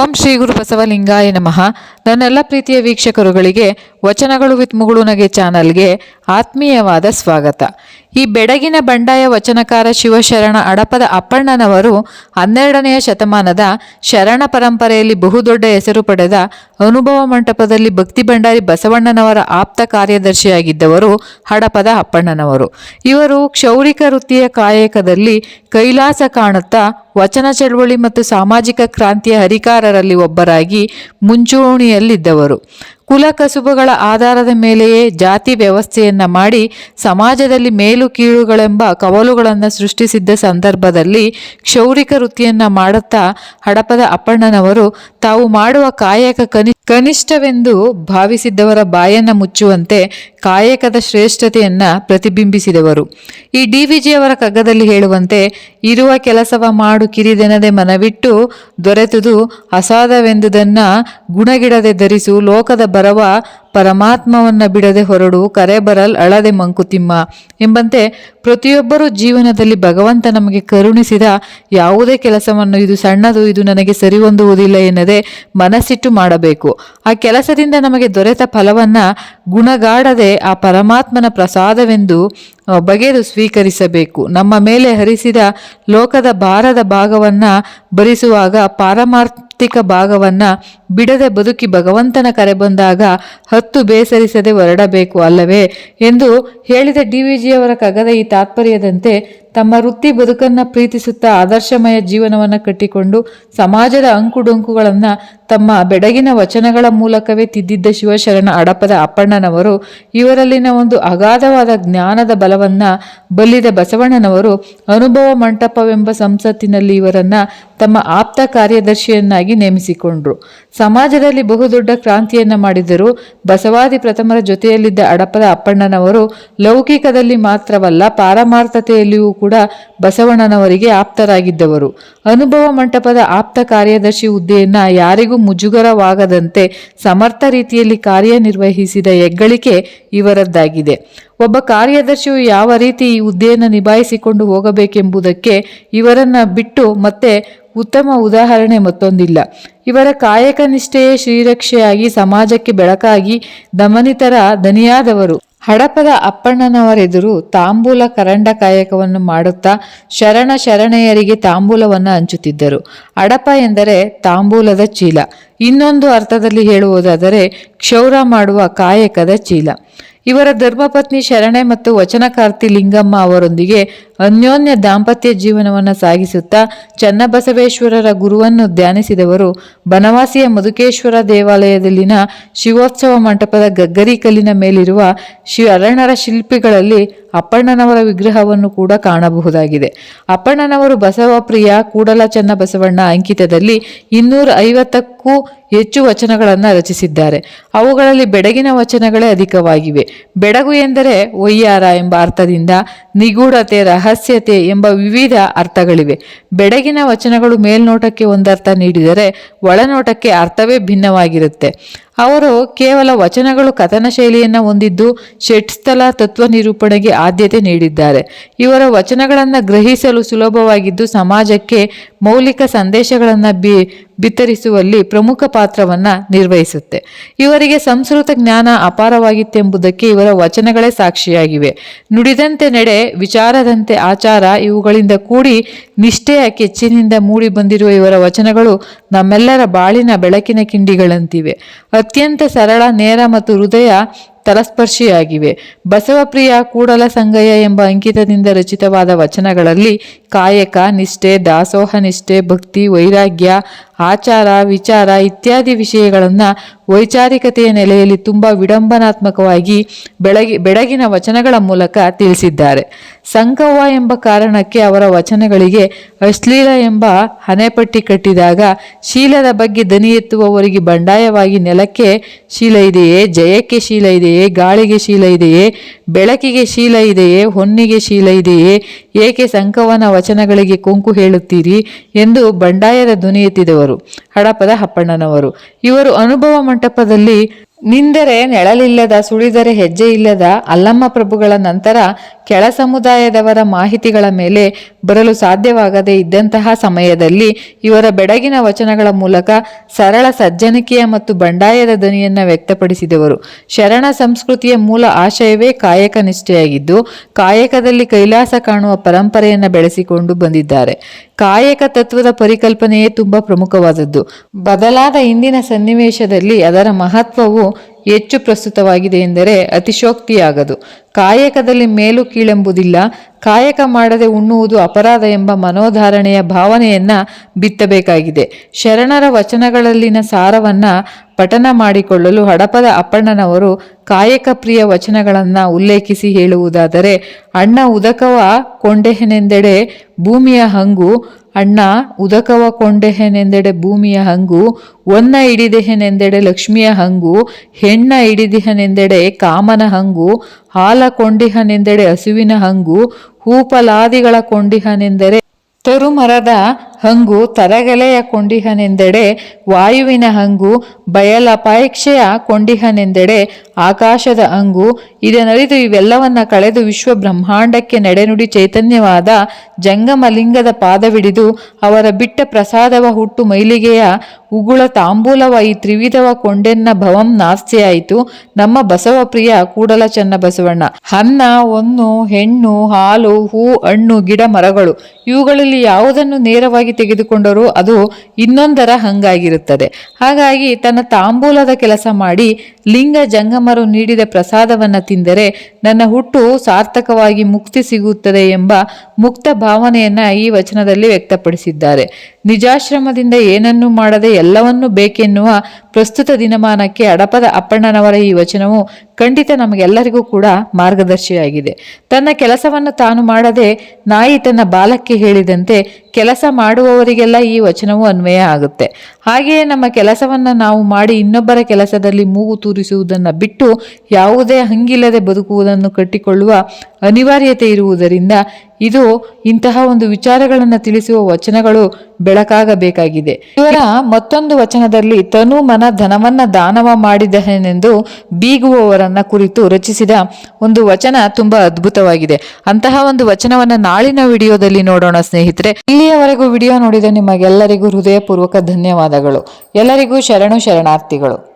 ಓಂ ಶ್ರೀ ಗುರು ಬಸವಲಿಂಗಾಯ ನಮಃ. ನನ್ನೆಲ್ಲ ಪ್ರೀತಿಯ ವೀಕ್ಷಕರುಗಳಿಗೆ, ವಚನಗಳು ವಿತ್ ಮುಗುಳುನಗೆ ಚಾನಲ್ಗೆ ಆತ್ಮೀಯವಾದ ಸ್ವಾಗತ. ಈ ಬೆಡಗಿನ ಬಂಡಾಯ ವಚನಕಾರ ಶಿವಶರಣ ಅಡಪದ ಅಪ್ಪಣ್ಣನವರು ಹನ್ನೆರಡನೆಯ ಶತಮಾನದ ಶರಣ ಪರಂಪರೆಯಲ್ಲಿ ಬಹುದೊಡ್ಡ ಹೆಸರು ಪಡೆದ ಅನುಭವ ಮಂಟಪದಲ್ಲಿ ಭಕ್ತಿ ಭಂಡಾರಿ ಬಸವಣ್ಣನವರ ಆಪ್ತ ಕಾರ್ಯದರ್ಶಿಯಾಗಿದ್ದವರು ಹಡಪದ ಅಪ್ಪಣ್ಣನವರು. ಇವರು ಕ್ಷೌರಿಕ ವೃತ್ತಿಯ ಕಾಯಕದಲ್ಲಿ ಕೈಲಾಸ ಕಾಣುತ್ತಾ ವಚನ ಚಳವಳಿ ಮತ್ತು ಸಾಮಾಜಿಕ ಕ್ರಾಂತಿಯ ಹರಿಕಾರರಲ್ಲಿ ಒಬ್ಬರಾಗಿ ಮುಂಚೂಣಿಯಲ್ಲಿದ್ದವರು. ಕುಲ ಕಸುಬುಗಳ ಆಧಾರದ ಮೇಲೆಯೇ ಜಾತಿ ವ್ಯವಸ್ಥೆಯನ್ನು ಮಾಡಿ ಸಮಾಜದಲ್ಲಿ ಮೇಲು ಕೀಳುಗಳೆಂಬ ಕವಲುಗಳನ್ನು ಸೃಷ್ಟಿಸಿದ್ದ ಸಂದರ್ಭದಲ್ಲಿ ಕ್ಷೌರಿಕ ವೃತ್ತಿಯನ್ನು ಮಾಡುತ್ತಾ ಹಡಪದ ಅಪ್ಪಣ್ಣನವರು ತಾವು ಮಾಡುವ ಕಾಯಕ ಕನಿ, ಕನಿಷ್ಠವೆಂದು ಭಾವಿಸಿದ್ದವರ ಬಾಯನ್ನ ಮುಚ್ಚುವಂತೆ ಕಾಯಕದ ಶ್ರೇಷ್ಠತೆಯನ್ನು ಪ್ರತಿಬಿಂಬಿಸಿದವರು. ಈ ಡಿ ವಿಜಿಯವರ ಕಗ್ಗದಲ್ಲಿ ಹೇಳುವಂತೆ, ಇರುವ ಕೆಲಸವ ಮಾಡು ಕಿರಿದೆನದೆ ಮನವಿಟ್ಟು ದೊರೆತುದು ಅಸಾಧವೆಂದುದನ್ನ ಗುಣಗಿಡದೆ ಧರಿಸು ಲೋಕದ ಬರವ ಪರಮಾತ್ಮವನ್ನ ಬಿಡದೆ ಹೊರಡು ಕರೆ ಬರಲ್ ಅಳದೆ ಮಂಕುತಿಮ್ಮ ಎಂಬಂತೆ ಪ್ರತಿಯೊಬ್ಬರೂ ಜೀವನದಲ್ಲಿ ಭಗವಂತ ನಮಗೆ ಕರುಣಿಸಿದ ಯಾವುದೇ ಕೆಲಸವನ್ನು ಇದು ಸಣ್ಣದು ಇದು ನನಗೆ ಸರಿ ಹೊಂದುವುದಿಲ್ಲ ಎನ್ನದೆ ಮನಸ್ಸಿಟ್ಟು ಮಾಡಬೇಕು. ಆ ಕೆಲಸದಿಂದ ನಮಗೆ ದೊರೆತ ಫಲವನ್ನ ಗುಣಗಾಡದೆ ಆ ಪರಮಾತ್ಮನ ಪ್ರಸಾದವೆಂದು ಬಗೆದು ಸ್ವೀಕರಿಸಬೇಕು. ನಮ್ಮ ಮೇಲೆ ಹರಿಸಿದ ಲೋಕದ ಭಾರದ ಭಾಗವನ್ನು ಭರಿಸುವಾಗ ಪಾರಮಾರ್ಥಿಕ ಭಾಗವನ್ನ ಬಿಡದೆ ಬದುಕಿ ಭಗವಂತನ ಕರೆ ಬಂದಾಗ ಹತ್ತು ಬೇಸರಿಸದೆ ಹೊರಡಬೇಕು ಅಲ್ಲವೇ? ಎಂದು ಹೇಳಿದ ಡಿ ವಿಜಿಯವರ ಕಗದ ಈ ತಾತ್ಪರ್ಯದಂತೆ ತಮ್ಮ ವೃತ್ತಿ ಬದುಕನ್ನ ಪ್ರೀತಿಸುತ್ತಾ ಆದರ್ಶಮಯ ಜೀವನವನ್ನು ಕಟ್ಟಿಕೊಂಡು ಸಮಾಜದ ಅಂಕುಡೊಂಕುಗಳನ್ನು ತಮ್ಮ ಬೆಡಗಿನ ವಚನಗಳ ಮೂಲಕವೇ ತಿದ್ದಿದ್ದ ಶಿವಶರಣ ಅಡಪದ ಅಪ್ಪಣ್ಣನವರು, ಇವರಲ್ಲಿನ ಒಂದು ಅಗಾಧವಾದ ಜ್ಞಾನದ ಬಲವನ್ನ ಬಲ್ಲಿದ ಬಸವಣ್ಣನವರು ಅನುಭವ ಮಂಟಪವೆಂಬ ಸಂಸತ್ತಿನಲ್ಲಿ ಇವರನ್ನು ತಮ್ಮ ಆಪ್ತ ಕಾರ್ಯದರ್ಶಿಯನ್ನಾಗಿ ನೇಮಿಸಿಕೊಂಡ್ರು. ಸಮಾಜದಲ್ಲಿ ಬಹುದೊಡ್ಡ ಕ್ರಾಂತಿಯನ್ನ ಮಾಡಿದರು ಬಸವಾದಿ ಪ್ರಥಮರ ಜೊತೆಯಲ್ಲಿದ್ದ ಅಡಪದ ಅಪ್ಪಣ್ಣನವರು ಲೌಕಿಕದಲ್ಲಿ ಮಾತ್ರವಲ್ಲ ಪಾರಮಾರ್ಥತೆಯಲ್ಲಿಯೂ ಕೂಡ ಬಸವಣ್ಣನವರಿಗೆ ಆಪ್ತರಾಗಿದ್ದವರು. ಅನುಭವ ಮಂಟಪದ ಆಪ್ತ ಕಾರ್ಯದರ್ಶಿ ಹುದ್ದೆಯನ್ನು ಯಾರಿಗೂ ಮುಜುಗರವಾಗದಂತೆ ಸಮರ್ಥ ರೀತಿಯಲ್ಲಿ ಕಾರ್ಯನಿರ್ವಹಿಸಿದ ಹೆಗ್ಗಳಿಕೆ ಇವರದ್ದಾಗಿದೆ. ಒಬ್ಬ ಕಾರ್ಯದರ್ಶಿಯು ಯಾವ ರೀತಿ ಈ ಹುದ್ದೆಯನ್ನು ನಿಭಾಯಿಸಿಕೊಂಡು ಹೋಗಬೇಕೆಂಬುದಕ್ಕೆ ಇವರನ್ನ ಬಿಟ್ಟು ಮತ್ತೆ ಉತ್ತಮ ಉದಾಹರಣೆ ಮತ್ತೊಂದಿಲ್ಲ. ಇವರ ಕಾಯಕ ನಿಷ್ಠೆಯೇ ಶ್ರೀರಕ್ಷೆಯಾಗಿ ಸಮಾಜಕ್ಕೆ ಬೆಳಕಾಗಿ ದಮನಿತರ ದನಿಯಾದವರು. ಹಡಪದ ಅಪ್ಪಣ್ಣನವರೆದುರು ತಾಂಬೂಲ ಕರಂಡ ಕಾಯಕವನ್ನು ಮಾಡುತ್ತಾ ಶರಣ ಶರಣೆಯರಿಗೆ ತಾಂಬೂಲವನ್ನು ಹಂಚುತ್ತಿದ್ದರು. ಅಡಪ ಎಂದರೆ ತಾಂಬೂಲದ ಚೀಲ. ಇನ್ನೊಂದು ಅರ್ಥದಲ್ಲಿ ಹೇಳುವುದಾದರೆ ಕ್ಷೌರ ಮಾಡುವ ಕಾಯಕದ ಚೀಲ. ಇವರ ಧರ್ಮಪತ್ನಿ ಶರಣೆ ಮತ್ತು ವಚನಕಾರ್ತಿ ಲಿಂಗಮ್ಮ ಅವರೊಂದಿಗೆ ಅನ್ಯೋನ್ಯ ದಾಂಪತ್ಯ ಜೀವನವನ್ನು ಸಾಗಿಸುತ್ತಾ ಚನ್ನಬಸವೇಶ್ವರರ ಗುರುವನ್ನು ಧ್ಯಾನಿಸಿದವರು ಬನವಾಸಿಯ ಮಧುಕೇಶ್ವರ ದೇವಾಲಯದಲ್ಲಿನ ಶಿವೋತ್ಸವ ಮಂಟಪದ ಗಗ್ಗರಿ ಕಲ್ಲಿನ ಮೇಲಿರುವ ಶರಣರ ಶಿಲ್ಪಿಗಳಲ್ಲಿ ಅಪ್ಪಣ್ಣನವರ ವಿಗ್ರಹವನ್ನು ಕೂಡ ಕಾಣಬಹುದಾಗಿದೆ. ಅಪ್ಪಣ್ಣನವರು ಬಸವಪ್ರಿಯ ಕೂಡಲ ಚನ್ನಬಸವಣ್ಣ ಅಂಕಿತದಲ್ಲಿ ಇನ್ನೂರ ಐವತ್ತಕ್ಕೂ ಹೆಚ್ಚು ವಚನಗಳನ್ನು ರಚಿಸಿದ್ದಾರೆ. ಅವುಗಳಲ್ಲಿ ಬೆಡಗಿನ ವಚನಗಳೇ ಅಧಿಕವಾಗಿವೆ. ಬೆಡಗು ಎಂದರೆ ಒಯ್ಯಾರ ಎಂಬ ಅರ್ಥದಿಂದ ನಿಗೂಢತೆ ರಹಸ್ಯತೆ ಎಂಬ ವಿವಿಧ ಅರ್ಥಗಳಿವೆ. ಬೆಡಗಿನ ವಚನಗಳು ಮೇಲ್ನೋಟಕ್ಕೆ ಒಂದರ್ಥ ನೀಡಿದರೆ ಒಳನೋಟಕ್ಕೆ ಅರ್ಥವೇ ಭಿನ್ನವಾಗಿರುತ್ತೆ. ಅವರು ಕೇವಲ ವಚನಗಳು ಕಥನ ಶೈಲಿಯನ್ನು ಹೊಂದಿದ್ದು ಷಟ್ಸ್ಥಲ ತತ್ವ ನಿರೂಪಣೆಗೆ ಆದ್ಯತೆ ನೀಡಿದ್ದಾರೆ. ಇವರ ವಚನಗಳನ್ನು ಗ್ರಹಿಸಲು ಸುಲಭವಾಗಿದ್ದು ಸಮಾಜಕ್ಕೆ ಮೌಲಿಕ ಸಂದೇಶಗಳನ್ನು ಬಿ, ಬಿತ್ತರಿಸುವಲ್ಲಿ ಪ್ರಮುಖ ಪಾತ್ರವನ್ನು ನಿರ್ವಹಿಸುತ್ತೆ. ಇವರಿಗೆ ಸಂಸ್ಕೃತ ಜ್ಞಾನ ಅಪಾರವಾಗಿತ್ತೆಂಬುದಕ್ಕೆ ಇವರ ವಚನಗಳೇ ಸಾಕ್ಷಿಯಾಗಿವೆ. ನುಡಿದಂತೆ ನಡೆ, ವಿಚಾರದಂತೆ ಆಚಾರ ಇವುಗಳಿಂದ ಕೂಡಿ ನಿಷ್ಠೆಯ ಕೆಚ್ಚಿನಿಂದ ಮೂಡಿ ಬಂದಿರುವ ಇವರ ವಚನಗಳು ನಮ್ಮೆಲ್ಲರ ಬಾಳಿನ ಬೆಳಕಿನ ಕಿಂಡಿಗಳಂತಿವೆ. ಅತ್ಯಂತ ಸರಳ, ನೇರ ಮತ್ತು ಹೃದಯ ತಲಸ್ಪರ್ಶಿಯಾಗಿವೆ. ಬಸವಪ್ರಿಯ ಕೂಡಲ ಸಂಗಯ್ಯ ಎಂಬ ಅಂಕಿತದಿಂದ ರಚಿತವಾದ ವಚನಗಳಲ್ಲಿ ಕಾಯಕ, ನಿಷ್ಠೆ, ದಾಸೋಹ ನಿಷ್ಠೆ, ಭಕ್ತಿ, ವೈರಾಗ್ಯ, ಆಚಾರ, ವಿಚಾರ ಇತ್ಯಾದಿ ವಿಷಯಗಳನ್ನು ವೈಚಾರಿಕತೆಯ ನೆಲೆಯಲ್ಲಿ ತುಂಬ ವಿಡಂಬನಾತ್ಮಕವಾಗಿ ಬೆಳಗಿ ಬೆಳಗಿನ ವಚನಗಳ ಮೂಲಕ ತಿಳಿಸಿದ್ದಾರೆ. ಸಂಕವ್ವ ಎಂಬ ಕಾರಣಕ್ಕೆ ಅವರ ವಚನಗಳಿಗೆ ಅಶ್ಲೀಲ ಎಂಬ ಹಣೆಪಟ್ಟಿ ಕಟ್ಟಿದಾಗ ಶೀಲದ ಬಗ್ಗೆ ದನಿ ಎತ್ತುವವರಿಗೆ ಬಂಡಾಯವಾಗಿ ನೆಲಕ್ಕೆ ಶೀಲ ಇದೆಯೇ, ಜಯಕ್ಕೆ ಶೀಲ ಇದೆಯೇ, ಗಾಳಿಗೆ ಶೀಲ ಇದೆಯೇ, ಬೆಳಕಿಗೆ ಶೀಲ ಇದೆಯೇ, ಹೊನ್ನಿಗೆ ಶೀಲ ಇದೆಯೇ, ಏಕೆ ಸಂಕವನ ವಚನಗಳಿಗೆ ಕೊಂಕು ಹೇಳುತ್ತೀರಿ ಎಂದು ಬಂಡಾಯದ ಧ್ವನಿ ಎತ್ತಿದವರು ಹಡಪದ ಹಪ್ಪಣ್ಣನವರು. ಇವರು ಅನುಭವ ಮಂಟಪದಲ್ಲಿ ನಿಂದರೆ ನೆಳಲಿಲ್ಲದ ಸುಳಿದರೆ ಹೆಜ್ಜೆ ಇಲ್ಲದ ಅಲ್ಲಮ್ಮ ಪ್ರಭುಗಳ ನಂತರ ಕೆಳ ಸಮುದಾಯದವರ ಮಾಹಿತಿಗಳ ಮೇಲೆ ಬರಲು ಸಾಧ್ಯವಾಗದೇ ಇದ್ದಂತಹ ಸಮಯದಲ್ಲಿ ಇವರ ಬೆಡಗಿನ ವಚನಗಳ ಮೂಲಕ ಸರಳ ಸಜ್ಜನಿಕೆಯ ಮತ್ತು ಬಂಡಾಯದ ಧ್ವನಿಯನ್ನ ವ್ಯಕ್ತಪಡಿಸಿದವರು. ಶರಣ ಸಂಸ್ಕೃತಿಯ ಮೂಲ ಆಶಯವೇ ಕಾಯಕ ನಿಷ್ಠೆಯಾಗಿದ್ದು, ಕಾಯಕದಲ್ಲಿ ಕೈಲಾಸ ಕಾಣುವ ಪರಂಪರೆಯನ್ನು ಬೆಳೆಸಿಕೊಂಡು ಬಂದಿದ್ದಾರೆ. ಕಾಯಕ ತತ್ವದ ಪರಿಕಲ್ಪನೆಯೇ ತುಂಬಾ ಪ್ರಮುಖವಾದದ್ದು. ಬದಲಾದ ಇಂದಿನ ಸನ್ನಿವೇಶದಲ್ಲಿ ಅದರ ಮಹತ್ವವು ಹೆಚ್ಚು ಪ್ರಸ್ತುತವಾಗಿದೆ ಎಂದರೆ ಅತಿಶೋಕ್ತಿಯಾಗದು. ಕಾಯಕದಲ್ಲಿ ಮೇಲು ಕೀಳೆಂಬುದಿಲ್ಲ. ಕಾಯಕ ಮಾಡದೆ ಉಣ್ಣುವುದು ಅಪರಾಧ ಎಂಬ ಮನೋಧಾರಣೆಯ ಭಾವನೆಯನ್ನ ಬಿತ್ತಬೇಕಾಗಿದೆ. ಶರಣರ ವಚನಗಳಲ್ಲಿನ ಸಾರವನ್ನ ಪಠನ ಮಾಡಿಕೊಳ್ಳಲು ಹಡಪದ ಅಪ್ಪಣ್ಣನವರು ಕಾಯಕ ಪ್ರಿಯ ವಚನಗಳನ್ನು ಉಲ್ಲೇಖಿಸಿ ಹೇಳುವುದಾದರೆ, ಅಣ್ಣ ಉದಕವ ಕೊಂಡೆಹನೆಂದೆಡೆ ಭೂಮಿಯ ಹಂಗು ಅಣ್ಣ, ಉದಕವ ಕೊಂಡೆಹೆನೆಂದೆಡೆ ಭೂಮಿಯ ಹಂಗು, ಒನ್ನ ಹಿಡಿದೆಹೆನೆಂದೆಡೆ ಲಕ್ಷ್ಮಿಯ ಹಂಗು, ಹೆಣ್ಣ ಹಿಡಿದಿಹನೆಂದೆಡೆ ಕಾಮನ ಹಂಗು, ಹಾಲ ಕೊಂಡಿಹನೆಂದೆಡೆ ಹಸುವಿನ ಹಂಗು, ಹೂಪಲಾದಿಗಳ ಕೊಂಡಿಹನೆಂದರೆ ತರುಮರದ ಹಂಗು, ತರಗೆಲೆಯ ಕೊಂಡಿಹನೆಂದೆಡೆ ವಾಯುವಿನ ಹಂಗು, ಬಯಲಪಾಯಕ್ಷೆಯ ಕೊಂಡಿಹನೆಂದೆಡೆ ಆಕಾಶದ ಅಂಗು. ಇದನರಿದು ಇವೆಲ್ಲವನ್ನ ಕಳೆದು ವಿಶ್ವ ಬ್ರಹ್ಮಾಂಡಕ್ಕೆ ನಡೆನುಡಿ ಚೈತನ್ಯವಾದ ಜಂಗಮಲಿಂಗದ ಪಾದವಿಡಿದು ಅವರ ಬಿಟ್ಟ ಪ್ರಸಾದವ ಹುಟ್ಟು ಮೈಲಿಗೆಯ ಉಗುಳ ತಾಂಬೂಲವ ಈ ತ್ರಿವಿಧವ ಕೊಂಡೆನ್ನ ಭವಂ ನಾಸ್ತಿಯಾಯಿತು. ನಮ್ಮ ಬಸವ ಪ್ರಿಯ ಕೂಡಲ ಚನ್ನ ಬಸವಣ್ಣ. ಅನ್ನ, ಒನ್ನು, ಹೆಣ್ಣು, ಹಾಲು, ಹೂ, ಹಣ್ಣು, ಗಿಡ, ಮರಗಳು. ಇವುಗಳಲ್ಲಿ ಯಾವುದನ್ನು ನೇರವಾಗಿ ತೆಗೆದುಕೊಂಡರೂ ಅದು ಇನ್ನೊಂದರ ಹಂಗಾಗಿರುತ್ತದೆ. ಹಾಗಾಗಿ ತನ್ನ ತಾಂಬೂಲದ ಕೆಲಸ ಮಾಡಿ ಲಿಂಗ ಜಂಗಮರು ನೀಡಿದ ಪ್ರಸಾದವನ್ನು ತಿಂದರೆ ನನ್ನ ಹುಟ್ಟು ಸಾರ್ಥಕವಾಗಿ ಮುಕ್ತಿ ಸಿಗುತ್ತದೆ ಎಂಬ ಮುಕ್ತ ಭಾವನೆಯನ್ನ ಈ ವಚನದಲ್ಲಿ ವ್ಯಕ್ತಪಡಿಸಿದ್ದಾರೆ. ನಿಜಾಶ್ರಮದಿಂದ ಏನನ್ನೂ ಮಾಡದೆ ಎಲ್ಲವನ್ನೂ ಬೇಕೆನ್ನುವ ಪ್ರಸ್ತುತ ದಿನಮಾನಕ್ಕೆ ಅಡಪದ ಅಪ್ಪಣ್ಣನವರ ಈ ವಚನವು ಖಂಡಿತ ನಮಗೆಲ್ಲರಿಗೂ ಕೂಡ ಮಾರ್ಗದರ್ಶಿಯಾಗಿದೆ. ತನ್ನ ಕೆಲಸವನ್ನು ತಾನು ಮಾಡದೆ ನಾಯಿ ತನ್ನ ಬಾಲಕ್ಕೆ ಹೇಳಿದಂತೆ ಕೆಲಸ ಮಾಡುವವರಿಗೆಲ್ಲ ಈ ವಚನವು ಅನ್ವಯ ಆಗುತ್ತೆ. ಹಾಗೆಯೇ ನಮ್ಮ ಕೆಲಸವನ್ನು ನಾವು ಮಾಡಿ ಇನ್ನೊಬ್ಬರ ಕೆಲಸದಲ್ಲಿ ಮೂಗು ತೂರಿಸುವುದನ್ನು ಬಿಟ್ಟು ಯಾವುದೇ ಹಂಗಿಲ್ಲದೆ ಬದುಕುವುದನ್ನು ಕಟ್ಟಿಕೊಳ್ಳುವ ಅನಿವಾರ್ಯತೆ ಇರುವುದರಿಂದ ಇದು ಇಂತಹ ಒಂದು ವಿಚಾರಗಳನ್ನು ತಿಳಿಸುವ ವಚನಗಳು ಬೆಳಕಾಗಬೇಕಾಗಿದೆ. ಇವರ ಮತ್ತೊಂದು ವಚನದಲ್ಲಿ ತನು ಮನ ಧನವನ್ನ ದಾನವ ಮಾಡಿದನೆಂದು ಬೀಗುವವರನ್ನ ಕುರಿತು ರಚಿಸಿದ ಒಂದು ವಚನ ತುಂಬಾ ಅದ್ಭುತವಾಗಿದೆ. ಅಂತಹ ಒಂದು ವಚನವನ್ನ ನಾಳಿನ ವಿಡಿಯೋದಲ್ಲಿ ನೋಡೋಣ ಸ್ನೇಹಿತರೆ. ಇಲ್ಲಿಯವರೆಗೂ ವಿಡಿಯೋ ನೋಡಿದ ನಿಮಗೆಲ್ಲರಿಗೂ ಹೃದಯಪೂರ್ವಕ ಧನ್ಯವಾದಗಳು. ಎಲ್ಲರಿಗೂ ಶರಣು ಶರಣಾರ್ಥಿಗಳು.